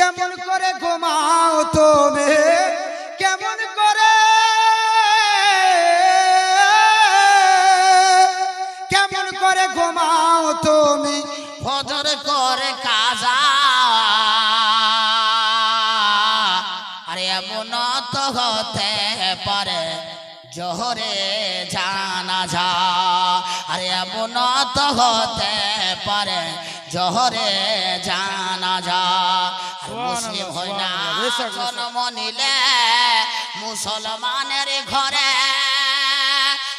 কেমন করে ঘুমাও তুমি? কেমন করে? কেমন করে ঘুমাও তুমি? ফজর করে কাজা। আরে এমন তো হতে পারে, জোহরে জানা যা আরে এমন তো হতে পারে, জহরে জানা যা মুসলিম হই না জন্ম নিলে মুসলমানের ঘরে।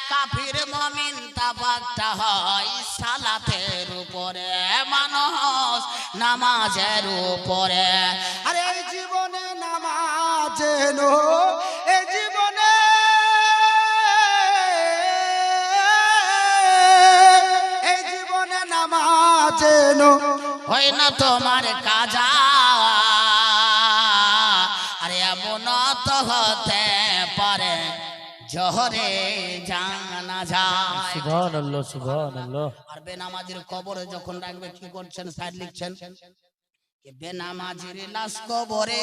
কাফির মমিন তাবাকটা হয় সালাতের উপরে। মানুষ নামাজের উপরে। আরে এই জীবনে নামাজ এই জীবনে। এই জীবনে নামাজ হয় না তোমার কাজা? জহরে জানা যায়। সুবহানাল্লাহ সুবহানাল্লাহ। আর বেনামাজির কবরে যখন রাখবে কি করছেন? সাইড লিখছেন। বেনামাজির লাশ কবরে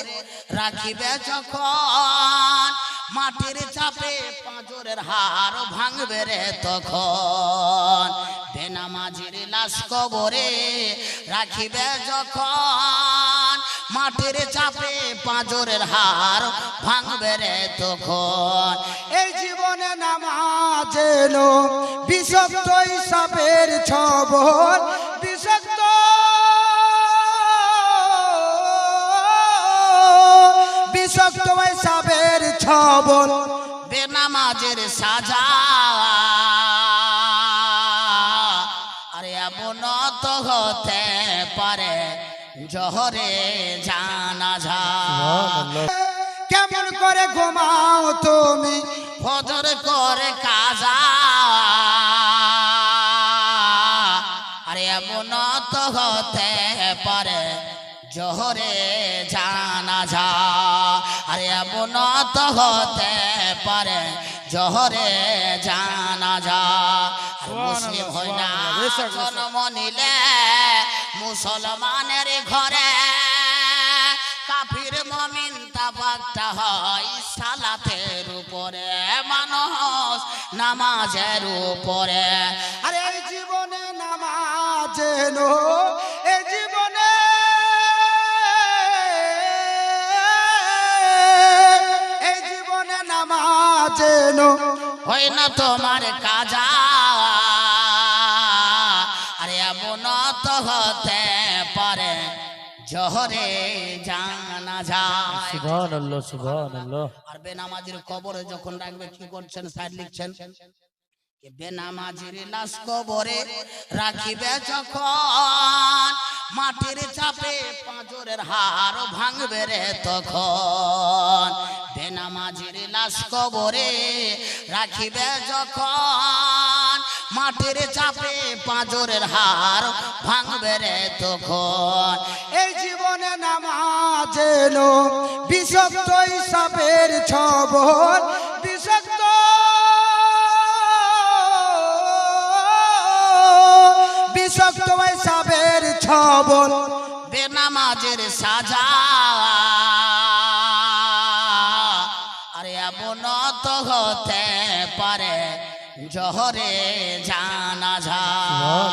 রাখিবে যখন মাটির চাপে পাঁজরের হার ভাঙবে রে তখন। বেনামাজির লাশ কবরে রাখিবে যখন মাটির চাপে পাঁজরের হার ভাঙবে রে তখন। এই জীবনে নামাজ এলো বিষাক্ত হিসাবের ছবল বিষাক্ত বিষাক্ত হিসাবের ছবল। বেনামাজের সাজা। আরে এমন তো হতে পারে জহরে জানা সুবহানাল্লাহ। কেমন করে ঘুমাও তুমি? ফজর করে কাজা। আরে এমন তো হতে পারে জহরে জানা যা। আরে এমন তো হতে পারে জহরে জানা যা। মুসলিম হই না জন্ম নিলে মুসলমানের ঘরে নামাজের উপরে। আরে এই জীবনে নামাজ এই জীবনে। এই জীবনে নামাজ হয় না তোমার কাজা? আরে এমন তো হতে জহরে জানা যায়। সুবহানাল্লাহ সুবহানাল্লাহ। আর বেনামাজির কবরে যখন রাখবে কি করছেন? সাইড লিখছেন। কে বেনামাজির লাশ কবরে রাখিবে যখন মাটির চাপে পাঁজরের হার ভাঙবে রে তখন। বেনামাজির লাশ কবরে রাখিবে যখন মাটির চাপে পাঁজরের হার ভাঙবে রে তখন। এই জীবনে নামাজ বিষাক্ত হিসাবের ছবল, বিষাক্ত। বিষাক্ত হিসাবের ছবল, বেনামাজের সাজা। আরে এমন তো হতে পারে জহরে জানা যায়